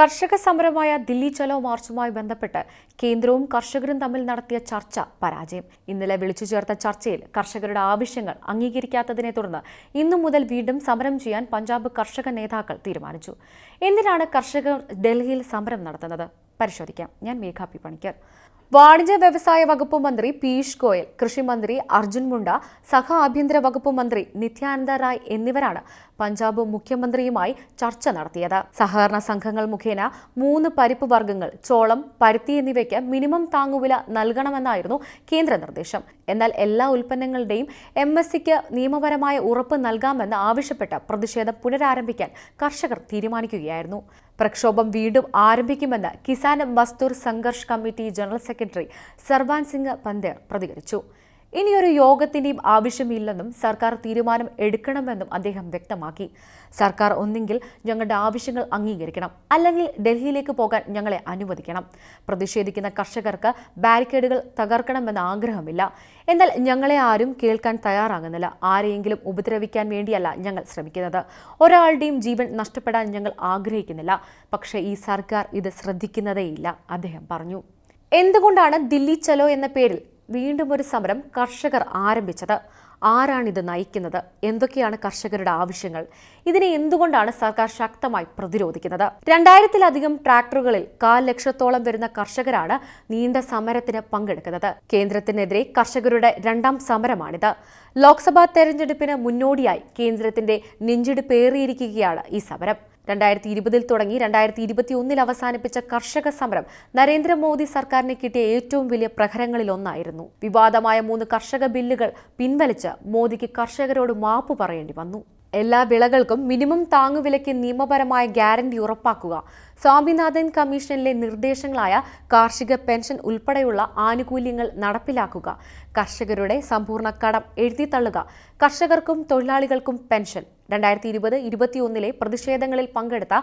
കർഷക സമരമായ ദില്ലി ചലോ മാർച്ചുമായി ബന്ധപ്പെട്ട് കേന്ദ്രവും കർഷകരും തമ്മിൽ നടത്തിയ ചർച്ച പരാജയം. ഇന്നലെ വിളിച്ചു ചേർത്ത ചർച്ചയിൽ കർഷകരുടെ ആവശ്യങ്ങൾ അംഗീകരിക്കാത്തതിനെ തുടർന്ന് ഇന്നു മുതൽ വീണ്ടും സമരം ചെയ്യാൻ പഞ്ചാബ് കർഷക നേതാക്കൾ തീരുമാനിച്ചു. എന്തിനാണ് കർഷകർ ഡൽഹിയിൽ സമരം നടത്തുന്നത്? പരിശോധിക്കാം. ഞാൻ മേഘാപി പണിക്കർ. വാണിജ്യ വ്യവസായ വകുപ്പ് മന്ത്രി പീയൂഷ് ഗോയൽ കൃഷിമന്ത്രി അർജുൻ മുണ്ട സഹ ആഭ്യന്തര വകുപ്പ് മന്ത്രി നിത്യാനന്ദ റായ് എന്നിവരാണ് പഞ്ചാബ് മുഖ്യമന്ത്രിയുമായി ചർച്ച നടത്തിയത്. സഹകരണ സംഘങ്ങൾ മുഖേന മൂന്ന് പരിപ്പ് വർഗങ്ങൾ ചോളം പരുത്തി എന്നിവയ്ക്ക് മിനിമം താങ്ങുവില നൽകണമെന്നായിരുന്നു കേന്ദ്ര നിർദ്ദേശം. എന്നാൽ എല്ലാ ഉൽപ്പന്നങ്ങളുടെയും എം എസ് സിക്ക് നിയമപരമായ ഉറപ്പ് നൽകാമെന്ന് ആവശ്യപ്പെട്ട് പ്രതിഷേധം പുനരാരംഭിക്കാൻ കർഷകർ തീരുമാനിക്കുകയായിരുന്നു. പ്രക്ഷോഭം വീണ്ടും ആരംഭിക്കുമെന്ന് Kisan Mazdoor Sangharsh committee general secretary Sarwan Singh Pandher പ്രതികരിച്ചു. ഇനിയൊരു യോഗത്തിന്റെയും ആവശ്യമില്ലെന്നും സർക്കാർ തീരുമാനം എടുക്കണമെന്നും അദ്ദേഹം വ്യക്തമാക്കി. സർക്കാർ ഒന്നെങ്കിൽ ഞങ്ങളുടെ ആവശ്യങ്ങൾ അംഗീകരിക്കണം അല്ലെങ്കിൽ ഡൽഹിയിലേക്ക് പോകാൻ ഞങ്ങളെ അനുവദിക്കണം. പ്രതിഷേധിക്കുന്ന കർഷകർക്ക് ബാരിക്കേഡുകൾ തകർക്കണമെന്ന ആഗ്രഹമില്ല. എന്നാൽ ഞങ്ങളെ ആരും കേൾക്കാൻ തയ്യാറാകുന്നില്ല. ആരെയെങ്കിലും ഉപദ്രവിക്കാൻ വേണ്ടിയല്ല ഞങ്ങൾ ശ്രമിക്കുന്നത്. ഒരാളുടെയും ജീവൻ നഷ്ടപ്പെടാൻ ഞങ്ങൾ ആഗ്രഹിക്കുന്നില്ല. പക്ഷേ ഈ സർക്കാർ ഇത് ശ്രദ്ധിക്കുന്നതേയില്ല അദ്ദേഹം പറഞ്ഞു. എന്തുകൊണ്ടാണ് ദില്ലി ചലോ എന്ന പേരിൽ വീണ്ടും ഒരു സമരം കർഷകർ ആരംഭിച്ചത്. ആരാണിത് നയിക്കുന്നത്? എന്തൊക്കെയാണ് കർഷകരുടെ ആവശ്യങ്ങൾ? ഇതിനെ എന്തുകൊണ്ടാണ് സർക്കാർ ശക്തമായി പ്രതിരോധിക്കുന്നത്? രണ്ടായിരത്തിലധികം ട്രാക്ടറുകളിൽ കാൽ ലക്ഷത്തോളം വരുന്ന കർഷകരാണ് നീണ്ട സമരത്തിന് പങ്കെടുക്കുന്നത്. കേന്ദ്രത്തിനെതിരെ കർഷകരുടെ രണ്ടാം സമരമാണിത്. ലോക്സഭാ തെരഞ്ഞെടുപ്പിന് മുന്നോടിയായി കേന്ദ്രത്തിന്റെ നെഞ്ചിടിപ്പേറിയിരിക്കുകയാണ് ഈ സമരം. രണ്ടായിരത്തി ഇരുപതിൽ തുടങ്ങി രണ്ടായിരത്തി ഇരുപത്തി ഒന്നിൽ അവസാനിപ്പിച്ച കർഷക സമരം നരേന്ദ്രമോദി സർക്കാരിന് കിട്ടിയ ഏറ്റവും വലിയ പ്രഹരങ്ങളിലൊന്നായിരുന്നു. വിവാദമായ മൂന്ന് കർഷക ബില്ലുകൾ പിൻവലിച്ച് മോദിക്ക് കർഷകരോട് മാപ്പ് പറയേണ്ടി വന്നു. എല്ലാ വിളകൾക്കും മിനിമം താങ്ങുവിലയ്ക്ക് നിയമപരമായ ഗ്യാരണ്ടി ഉറപ്പാക്കുക. സ്വാമിനാഥൻ കമ്മീഷനിലെ നിർദ്ദേശങ്ങളായ കാർഷിക പെൻഷൻ ഉൾപ്പെടെയുള്ള ആനുകൂല്യങ്ങൾ നടപ്പിലാക്കുക. കർഷകരുടെ സമ്പൂർണ കടം എഴുതിത്തള്ളുക കർഷകർക്കും തൊഴിലാളികൾക്കും പെൻഷൻ. രണ്ടായിരത്തി ഇരുപത് ഇരുപത്തിയൊന്നിലെ പ്രതിഷേധങ്ങളിൽ പങ്കെടുത്ത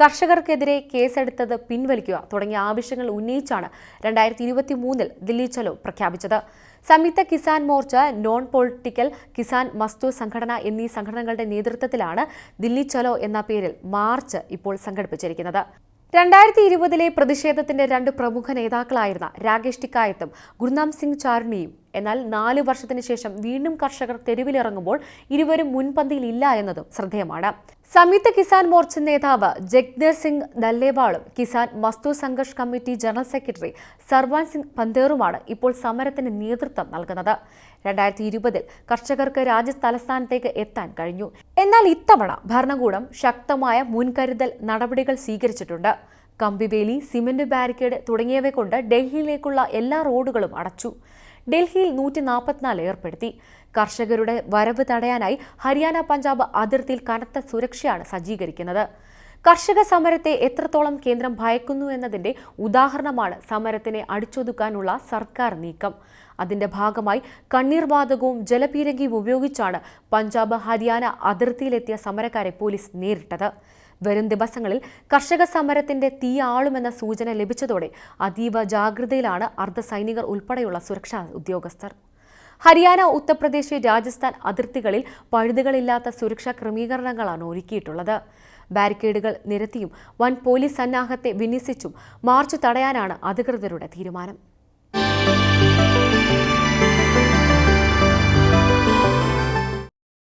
കർഷകർക്കെതിരെ കേസെടുത്തത് പിൻവലിക്കുക തുടങ്ങിയ ആവശ്യങ്ങൾ ഉന്നയിച്ചാണ് രണ്ടായിരത്തി ഇരുപത്തി മൂന്നിൽ ദില്ലി ചലോ പ്രഖ്യാപിച്ചത്. സംയുക്ത കിസാൻ മോർച്ച നോൺ പൊളിറ്റിക്കൽ കിസാൻ മസ്തു സംഘടന എന്നീ സംഘടനകളുടെ നേതൃത്വത്തിലാണ് ദില്ലി ചലോ എന്ന പേരിൽ മാർച്ച് ഇപ്പോൾ സംഘടിപ്പിച്ചിരിക്കുന്നത്. രണ്ടായിരത്തി ഇരുപതിലെ പ്രതിഷേധത്തിന്റെ രണ്ട് പ്രമുഖ നേതാക്കളായിരുന്ന രാകേഷ് ടിക്കായത്തും ഗുർനാം സിംഗ് ചാർണിയും എന്നാൽ നാല് വർഷത്തിന് ശേഷം വീണ്ടും കർഷകർ തെരുവിലിറങ്ങുമ്പോൾ ഇരുവരും മുൻപന്തിയിൽ ഇല്ല എന്നതും ശ്രദ്ധേയമാണ്. സംയുക്ത കിസാൻ മോർച്ച നേതാവ് ജഗ്നർ Singh ദല്ലേവാളും Kisan Mazdoor Sangharsh committee general secretary Sarwan Singh പന്തേറുമാണ് ഇപ്പോൾ സമരത്തിന് നേതൃത്വം നൽകുന്നത്. രണ്ടായിരത്തി ഇരുപതിൽ കർഷകർക്ക് രാജ്യതലസ്ഥാനത്തേക്ക് എത്താൻ കഴിഞ്ഞു. എന്നാൽ ഇത്തവണ ഭരണകൂടം ശക്തമായ മുൻകരുതൽ നടപടികൾ സ്വീകരിച്ചിട്ടുണ്ട്. കമ്പിവേലി സിമന്റ് ബാരിക്കേഡ് തുടങ്ങിയവ കൊണ്ട് ഡൽഹിയിലേക്കുള്ള എല്ലാ റോഡുകളും അടച്ചു. ഡൽഹിയിൽ നൂറ്റി നാൽപ്പത്തിനാല് ഏർപ്പെടുത്തി. കർഷകരുടെ വരവ് തടയാനായി ഹരിയാന പഞ്ചാബ് അതിർത്തിയിൽ കനത്ത സുരക്ഷയാണ് സജ്ജീകരിക്കുന്നത്. കർഷക സമരത്തെ എത്രത്തോളം കേന്ദ്രം ഭയക്കുന്നു എന്നതിന്റെ ഉദാഹരണമാണ് സമരത്തിനെ അടിച്ചൊതുക്കാനുള്ള സർക്കാർ നീക്കം. അതിന്റെ ഭാഗമായി കണ്ണീർവാതകവും ജലപീരങ്കിയും ഉപയോഗിച്ചാണ് പഞ്ചാബ് ഹരിയാന അതിർത്തിയിലെത്തിയ സമരക്കാരെ പോലീസ് നേരിട്ടത്. വരും ദിവസങ്ങളിൽ കർഷക സമരത്തിന്റെ തീ ആളുമെന്ന സൂചന ലഭിച്ചതോടെ അതീവ ജാഗ്രതയിലാണ് അർദ്ധസൈനികർ ഉൾപ്പെടെയുള്ള സുരക്ഷാ ഉദ്യോഗസ്ഥർ. ഹരിയാന ഉത്തർപ്രദേശ് രാജസ്ഥാൻ അതിർത്തികളിൽ പഴുതുകളില്ലാത്ത സുരക്ഷാ ക്രമീകരണങ്ങളാണ് ഒരുക്കിയിട്ടുള്ളത്. ബാരിക്കേഡുകൾ നിരത്തിയും വൻ പോലീസ് സന്നാഹത്തെ വിന്യസിച്ചും മാർച്ച് തടയാനാണ് അധികൃതരുടെ തീരുമാനം.